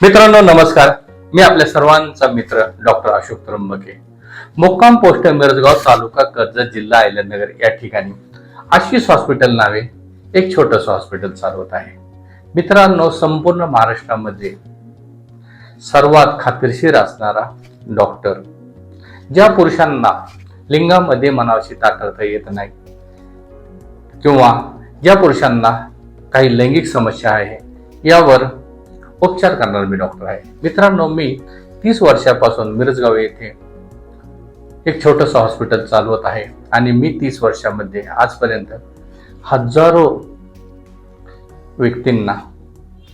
मित्रांनो नमस्कार. मी आपल्या सर्वांचा मित्र डॉक्टर अशोक त्र्यंबके. मुक्काम पोस्ट मिरजगाव तालुका कर्जत जिल्हा अहिल्यानगर या ठिकाणी आशिष हॉस्पिटल नावे एक छोटस हॉस्पिटल चालवत आहे. मित्रांनो संपूर्ण महाराष्ट्रामध्ये सर्वात खात्रीशीर असणारा डॉक्टर ज्या पुरुषांना लिंगामध्ये मनावशी ताकदता येत नाही किंवा ज्या पुरुषांना काही लैंगिक समस्या आहे यावर उपचार करणार मी डॉक्टर आहे. मित्रांनो मी तीस वर्षापासून मिरजगाव येथे एक छोटस हॉस्पिटल चालवत आहे आणि मी तीस वर्षामध्ये आजपर्यंत हजारो व्यक्तींना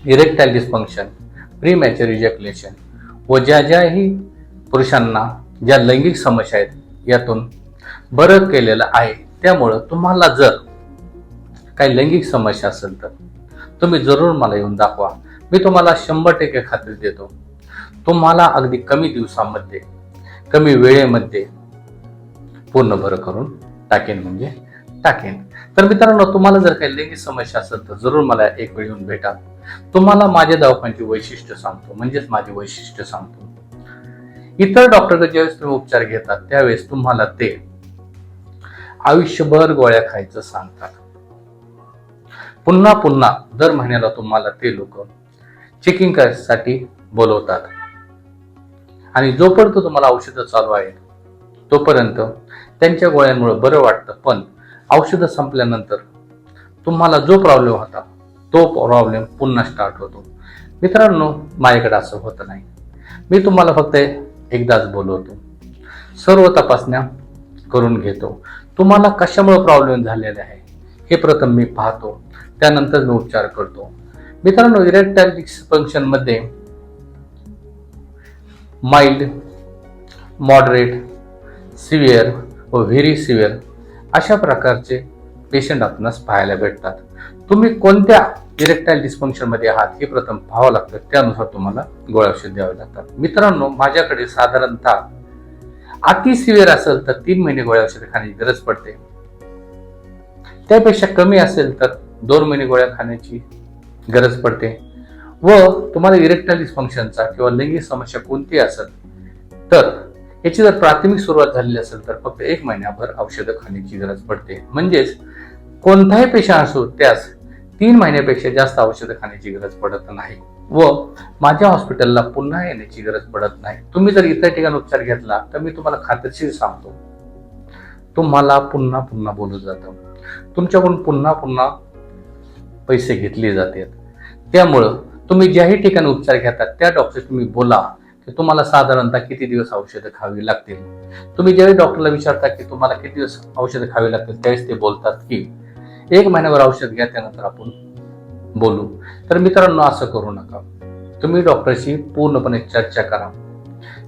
erectile dysfunction premature ejaculation व ज्या ज्याही पुरुषांना ज्या लैंगिक समस्या आहेत यातून बरं केलेलं आहे. त्यामुळं तुम्हाला जर काही लैंगिक समस्या असेल तर तुम्ही जरूर मला येऊन दाखवा. मी तुम्हाला शंभर टक्के खात्री देतो. तुम्हाला अगदी कमी दिवसामध्ये कमी वेळेमध्ये पूर्ण बरं करून टाकेन म्हणजे टाकेन. तर मित्रांनो तुम्हाला जर काही लैंगिक समस्या असेल तर जरूर मला एक वेळ येऊन भेटा. तुम्हाला माझ्या दवाखान्याची वैशिष्ट्य सांगतो म्हणजेच माझी वैशिष्ट्य सांगतो. इतर डॉक्टर ज्यावेळेस तुम्ही उपचार घेतात त्यावेळेस तुम्हाला ते आयुष्यभर गोळ्या खायचं सांगतात. पुन्हा पुन्हा दर महिन्याला तुम्हाला ते लोक चेकिंग करायसाठी बोलवतात. आणि जोपर्यंत तुम्हाला औषधं चालू आहेत तोपर्यंत त्यांच्या गोळ्यांमुळे बरं वाटतं. पण औषधं संपल्यानंतर तुम्हाला जो प्रॉब्लेम होता तो प्रॉब्लेम पुन्हा स्टार्ट होतो. मित्रांनो माझ्याकडे असं होतं नाही. मी तुम्हाला फक्त एकदाच बोलवतो. सर्व तपासण्या करून घेतो. तुम्हाला कशामुळे प्रॉब्लेम झालेले आहे हे प्रथम मी पाहतो. त्यानंतर मी उपचार करतो. मित्रांनो इरेक्टाईल डिस्फंक्शनमध्ये माइल्ड मॉडरेट सिव्हिअर व व्हेरी सिव्हिअर अशा प्रकारचे पेशंट आपणास पाहायला भेटतात. तुम्ही कोणत्या इरेक्टाईल डिस्फंक्शनमध्ये आहात हे प्रथम पाहावं लागतं. त्यानुसार तुम्हाला गोळ्या औषध द्यावे लागतात. मित्रांनो माझ्याकडे साधारणतः अति सिव्हिअर असेल तर तीन महिने गोळ्या औषध खाण्याची गरज पडते. त्यापेक्षा कमी असेल तर दोन महिने गोळ्या खाण्याची गरज पडते. व तुम्हाला इरेक्टाईल डिस्फंक्शनचा किंवा लैंगिक समस्या कोणती असेल तर याची जर प्राथमिक सुरुवात झालेली असेल तर फक्त एक महिन्याभर औषधं खाण्याची गरज पडते. म्हणजेच कोणताही पेशा असो त्यास तीन महिन्यापेक्षा जास्त औषधं खाण्याची गरज पडत नाही. व माझ्या हॉस्पिटलला पुन्हा येण्याची गरज पडत नाही. तुम्ही जर इतर ठिकाणी उपचार घेतला तर मी तुम्हाला खात्रीशीर सांगतो. तुम्हाला पुन्हा पुन्हा बोलत जातं. तुमच्याकडून पुन्हा पुन्हा पैसे घेतले जातात. त्यामुळं तुम्ही ज्याही ठिकाणी उपचार घेतात त्या डॉक्टर तुम्ही बोला की तुम्हाला साधारणतः किती दिवस औषधं खावी लागतील. तुम्ही ज्यावेळी डॉक्टरला विचारता की तुम्हाला किती दिवस औषधं खावी लागतील त्यावेळेस ते बोलतात की एक महिन्यावर औषध घ्या त्यानंतर आपण बोलू. तर मित्रांनो असं करू नका. तुम्ही डॉक्टरशी पूर्णपणे चर्चा करा.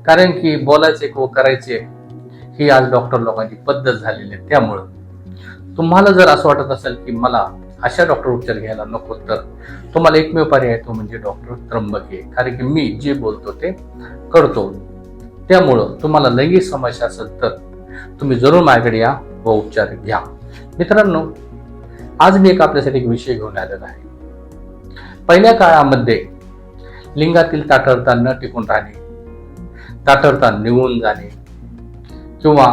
कारण की बोलायचे व करायचे ही आज डॉक्टर लोकांची पद्धत झालेली आहे. त्यामुळं तुम्हाला जर असं वाटत असेल की मला अशा डॉक्टर उपचार घ्यायला नको तर. तुम्हाला एकमेव पर्याय तो म्हणजे डॉक्टर त्र्यंबके. कारण की मी जे बोलतो ते करतो. त्यामुळं तुम्हाला लैंगिक समस्या असेल तर तुम्ही जरूर माझ्याकडे या व उपचार घ्या. मित्रांनो आज मी एक आपल्यासाठी एक विषय घेऊन आलेला आहे. पहिल्या काळामध्ये लिंगातील ताठरता न टिकून राहणे ताठरता निघून जाणे किंवा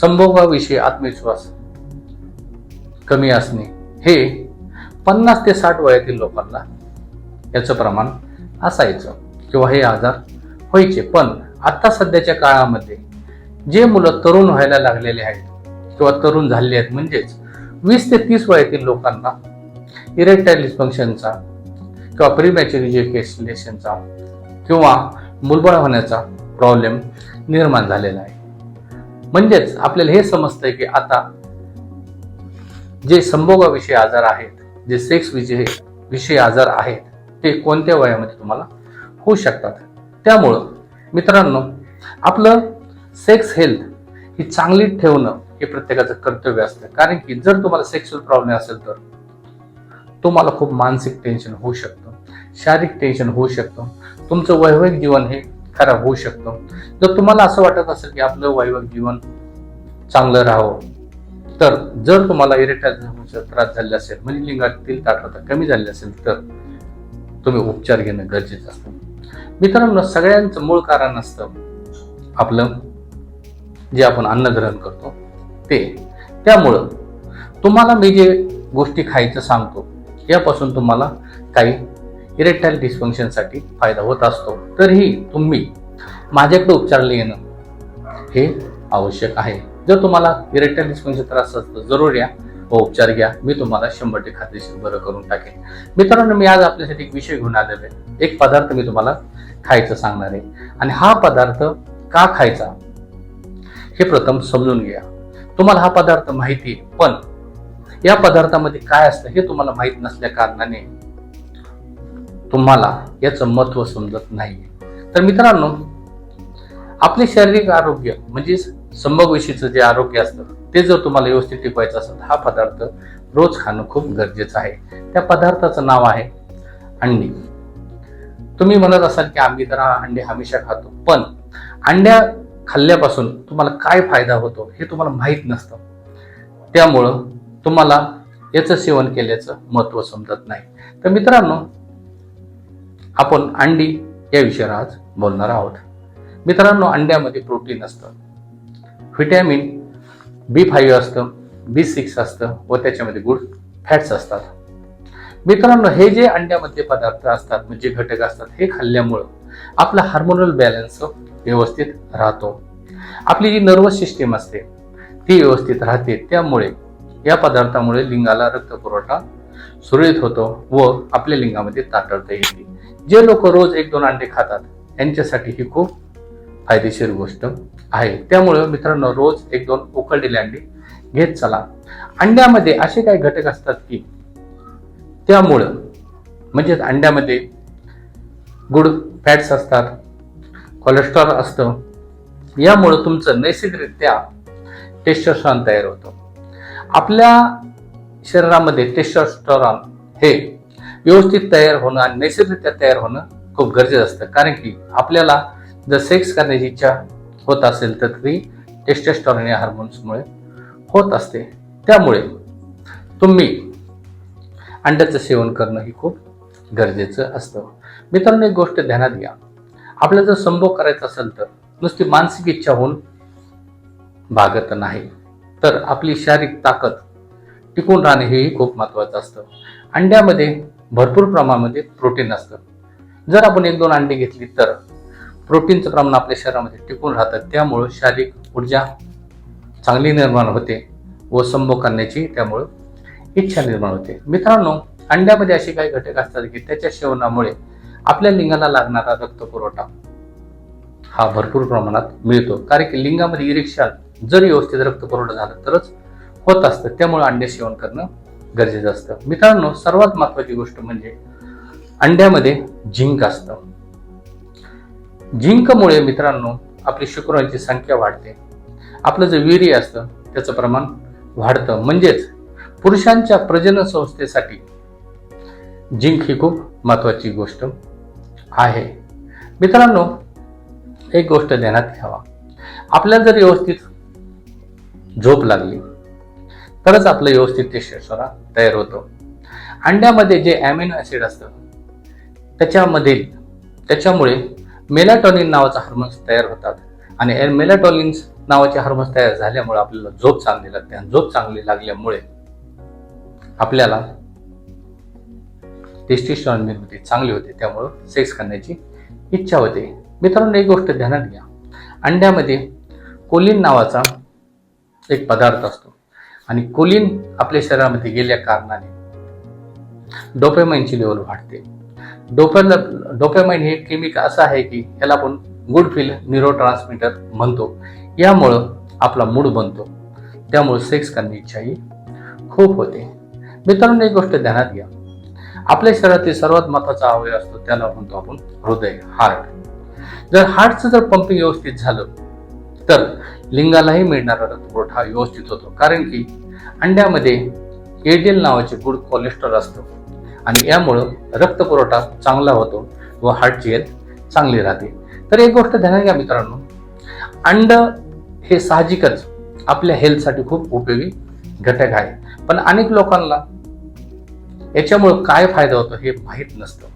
संभोगाविषयी आत्मविश्वास कमी असणे हे पन्नास ते साठ वयातील लोकांना याचं प्रमाण असायचं किंवा हे आजार व्हायचे. पण आता सध्याच्या काळामध्ये जे मुलं तरुण व्हायला लागलेले आहेत किंवा तरुण झालेले आहेत म्हणजेच वीस ते तीस वयातील लोकांना इरेक्टाईल डिस्फंक्शनचा किंवा प्रीमॅच्युर इजेक्युलेशनचा किंवा मुलबळ होण्याचा प्रॉब्लेम निर्माण झालेला आहे. म्हणजेच आपल्याला हे समजतंय की आता जे संभोगाविषयी आजार आहेत जे सेक्स विषयी विषयी आजार आहेत ते कोणत्या वयामध्ये तुम्हाला होऊ शकतात? त्यामुळं मित्रांनो आपलं सेक्स हेल्थ ही चांगली ठेवणं हे प्रत्येकाचं कर्तव्य असतं. कारण की जर तुम्हाला सेक्शुअल प्रॉब्लेम असेल तर तुम्हाला खूप मानसिक टेन्शन होऊ शकतं शारीरिक टेन्शन होऊ शकतं तुमचं वैवाहिक जीवन हे खराब होऊ शकतं. जर तुम्हाला असं वाटत असेल की आपलं वैवाहिक जीवन चांगलं राहावं तर जर तुम्हाला इरेक्टाईलचा त्रास झाला असेल म्हणजे लिंगातील ताठरता कमी झाली असेल तर तुम्ही उपचार घेणं गरजेचं असतं. मित्रांनो सगळ्यांचं मूळ कारण असतं आपलं जे आपण अन्न ग्रहण करतो ते. त्यामुळं तुम्हाला मी जे गोष्टी खायचं सांगतो यापासून तुम्हाला काही इरेक्टाईल डिस्फंक्शनसाठी फायदा होत असतो. तरीही तुम्ही माझ्याकडे उपचार येणं हे आवश्यक आहे. जर तुम्हाला इरेक्टाईल डिस्फंक्शन त्रास असतो जरूर या. व उपचार घ्या. मी तुम्हाला शंभर टक्के खात्रीशीर बरं करून टाकेन. मित्रांनो मी आज आपल्यासाठी एक विषय घेऊन आलेलो आहे. एक पदार्थ मी तुम्हाला खायचं सांगणार आहे. आणि हा पदार्थ का खायचा? हे प्रथम समजून घ्या. तुम्हाला हा पदार्थ माहिती आहे पण या पदार्थामध्ये काय असतं हे तुम्हाला माहीत नसल्या कारणाने तुम्हाला याचं महत्त्व समजत नाही तर मित्रांनो आपले शारीरिक आरोग्य म्हणजेच संभवशीचं जे आरोग्य असतं ते जर तुम्हाला व्यवस्थित टिकवायचं असेल हा पदार्थ रोज खाणं खूप गरजेचं आहे. त्या पदार्थाचं नाव आहे अंडी. तुम्ही म्हणत असाल की आम्ही तर अंडी अंडे हमेशा खातो पण अंड्या खाल्ल्यापासून तुम्हाला काय फायदा होतो हे तुम्हाला माहीत नसतं. त्यामुळं तुम्हाला याचं सेवन केल्याचं महत्त्व समजत नाही. तर मित्रांनो आपण अंडी या विषयावर आज बोलणार आहोत. मित्रांनो अंड्यामध्ये प्रोटीन असतं. व्हिटॅमिन बी फाईव्ह असतं बी सिक्स असतं व त्याच्यामध्ये गुड फॅट्स असतात. मित्रांनो हे जे अंड्यामध्ये पदार्थ असतात म्हणजे घटक असतात हे खाल्ल्यामुळं आपला हार्मोनल बॅलन्स व्यवस्थित राहतो. आपली जी नर्वस सिस्टीम असते ती व्यवस्थित राहते. त्यामुळे या पदार्थामुळे लिंगाला रक्तपुरवठा सुरळीत होतो व आपल्या लिंगामध्ये ताटळता येते. जे लोक रोज एक दोन अंडे खातात यांच्यासाठी ही खूप फायदेशीर गोष्ट आहे. त्यामुळं मित्रांनो रोज एक दोन उकळलेले अंडे घेत चला. अंड्यामध्ये असे काही घटक असतात की त्यामुळं म्हणजेच अंड्यामध्ये गुड फॅट्स असतात कोलेस्ट्रॉल असतं यामुळं तुमचं नैसर्गिकरित्या टेस्टोस्टेरॉन तयार होतं. आपल्या शरीरामध्ये टेस्टोस्टेरॉन हे व्यवस्थित तयार होणं आणि नैसर्गिकरित्या तयार होणं खूप गरजेचं असतं. कारण की आपल्याला जर सेक्स करण्याची इच्छा होत असेल तर ती टेस्टोस्टेरॉन या हार्मोन्समुळे होत असते. त्यामुळे तुम्ही अंड्याचं सेवन करणं ही खूप गरजेचं असतं. मित्रांनो एक गोष्ट ध्यानात घ्या. आपल्याला जर संभोग करायचा असेल तर नुसती मानसिक इच्छा होऊन भागत नाही. तर आपली शारीरिक ताकद टिकून राहणे हेही खूप महत्वाचं असतं. अंड्यामध्ये भरपूर प्रमाणामध्ये प्रोटीन असतं. जर आपण एक दोन अंडी घेतली तर प्रोटीनचं प्रमाण आपल्या शरीरामध्ये टिकून राहतं. त्यामुळं शारीरिक ऊर्जा चांगली निर्माण होते व संभोग करण्याची त्यामुळं इच्छा निर्माण होते. मित्रांनो अंड्यामध्ये असे काही घटक असतात की त्याच्या सेवनामुळे आपल्या लिंगाला लागणारा रक्तपुरवठा हा भरपूर प्रमाणात मिळतो. कारण की लिंगामध्ये इरेक्शन जर व्यवस्थित रक्तपुरवठा झाला तरच होत असतं. त्यामुळे अंडे सेवन करणं गरजेचं असतं. मित्रांनो सर्वात महत्वाची गोष्ट म्हणजे अंड्यामध्ये झिंक असतं. झिंकमुळे मित्रांनो आपली शुक्रांची संख्या वाढते. आपलं जे वीर्य असतं त्याचं प्रमाण वाढतं. म्हणजेच पुरुषांच्या प्रजनन संस्थेसाठी झिंक ही खूप महत्वाची गोष्ट आहे. मित्रांनो एक गोष्ट ध्यानात घ्यावा आपल्याला जर व्यवस्थित झोप लागली तरच आपलं व्यवस्थित ते शेषरा तयार होतं. अंड्यामध्ये जे ॲमिनो ॲसिड असतं त्याच्यामध्ये त्याच्यामुळे मेलाटॉनिन नावाचा हार्मोन्स तयार होतात. आणि मेलाटॉनिन्स नावाचे हार्मोन्स तयार झाल्यामुळे आपल्याला झोप चांगली लागते. आणि झोप चांगली लागल्यामुळे आपल्याला टेस्टिस्टॉन निर्मिती चांगली होते. त्यामुळं सेक्स करण्याची इच्छा होते. मित्रांनो एक गोष्ट ध्यानात घ्या. अंड्यामध्ये कोलिन नावाचा एक पदार्थ असतो. आणि कोलिन आपल्या शरीरामध्ये गेल्या कारणाने डोपेमाइनची लेवल वाढते. डोपन डोपेमाइन हे केमिकल असं आहे की याला आपण गुड फील न्यूरो ट्रान्समिटर म्हणतो. यामुळं आपला मूड बनतो. त्यामुळे सेक्स करण्याची इच्छाही खूप होते. मित्रांनो एक गोष्ट ध्यानात घ्या. आपल्या शरीरातील सर्वात महत्त्वाचा अवयव असतो त्याला म्हणतो आपण हृदय हार्ट जर हार्टचं जर पंपिंग व्यवस्थित झालं तर लिंगालाही मिळणारा रक्तपुरवठा व्यवस्थित होतो. कारण की अंड्यामध्ये एडेल नावाचे गुड कोलेस्ट्रॉल असतं. आणि यामुळं रक्तपुरवठा चांगला होतो व हार्टची हेल्थ चांगली राहते. तर एक गोष्ट ध्यानात घ्या मित्रांनो. अंड हे साहजिकच आपल्या हेल्थसाठी खूप उपयोगी घटक आहे. पण अनेक लोकांना याच्यामुळं काय फायदा होतो हे माहीत नसतं.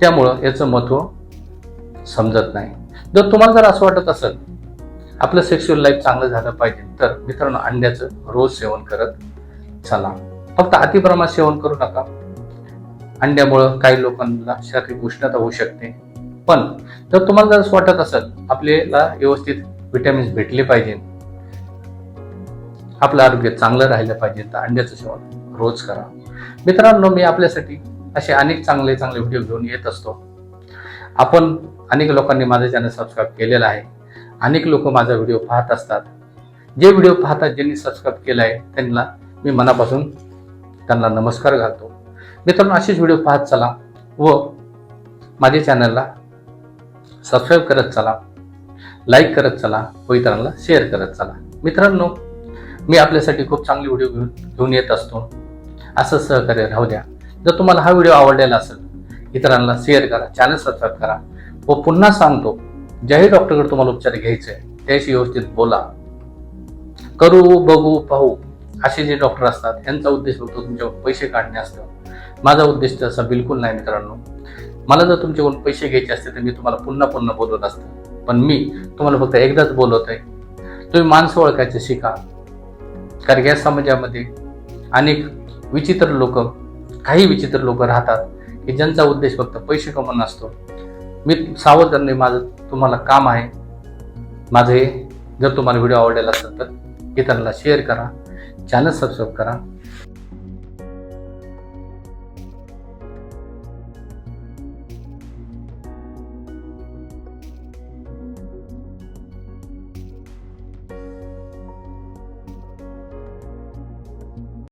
त्यामुळं याचं महत्त्व समजत नाही. जर तुम्हाला जर असं वाटत असेल आपलं सेक्शुअल लाईफ चांगलं झालं पाहिजे तर मित्रांनो अंड्याचं रोज सेवन करत चला. फक्त अतिप्रमाणात सेवन करू नका. अंड्यामुळं काही लोकांना शारीरिक उष्णता होऊ शकते. पण जर तुम्हाला जर वाटत असेल आपल्याला व्यवस्थित व्हिटॅमिन्स भेटले पाहिजे. आपलं आरोग्य चांगलं राहिलं पाहिजे तर अंड्याचं सेवन रोज करा. मित्रांनो मी आपल्यासाठी असे अनेक चांगले चांगले व्हिडिओ घेऊन येत असतो. आपण अनेक लोकांनी माझं चॅनल सबस्क्राईब केलेलं आहे. अनेक लोक माझा व्हिडिओ पाहत असतात. जे व्हिडिओ पाहतात ज्यांनी सबस्क्राईब केला आहे त्यांना मी मनापासून त्यांना नमस्कार घालतो. मित्रांनो असेच व्हिडिओ पाहत चला व माझ्या चॅनलला सबस्क्राईब करत चला लाईक करत चला व इतरांना शेअर करत चला. मित्रांनो मी आपल्यासाठी खूप चांगले व्हिडिओ घेऊन घेऊन येत असतो. असं सहकार्य राहू द्या. जर तुम्हाला हा व्हिडिओ आवडलेला असेल इतरांना शेअर करा चॅनल सबस्क्राईब करा. व पुन्हा सांगतो ज्याही डॉक्टरकडे तुम्हाला उपचार घ्यायचे आहे त्याशी व्यवस्थित बोला. करू बघू पाहू असे जे डॉक्टर असतात यांचा उद्देश फक्त तुमच्यावर पैसे काढणे असतं. माझा उद्देश तसा बिलकुल नाही मित्रांनो. मला जर तुमच्याकडून पैसे घ्यायचे असते तर मी तुम्हाला पुन्हा पुन्हा बोलवत असतं. पण मी तुम्हाला फक्त एकदाच बोलवत आहे तुम्ही माणसं ओळखायचं शिका. कारण या समाजामध्ये अनेक विचित्र लोक काही विचित्र लोक राहतात की ज्यांचा उद्देश फक्त पैसे कमवणं असतो. मी सावध करणे माझं तुम्हाला काम आहे. माझं हे जर तुम्हाला व्हिडिओ आवडलेला असेल तर इतरांना शेअर करा. चॅनल सबस्क्राईब करा.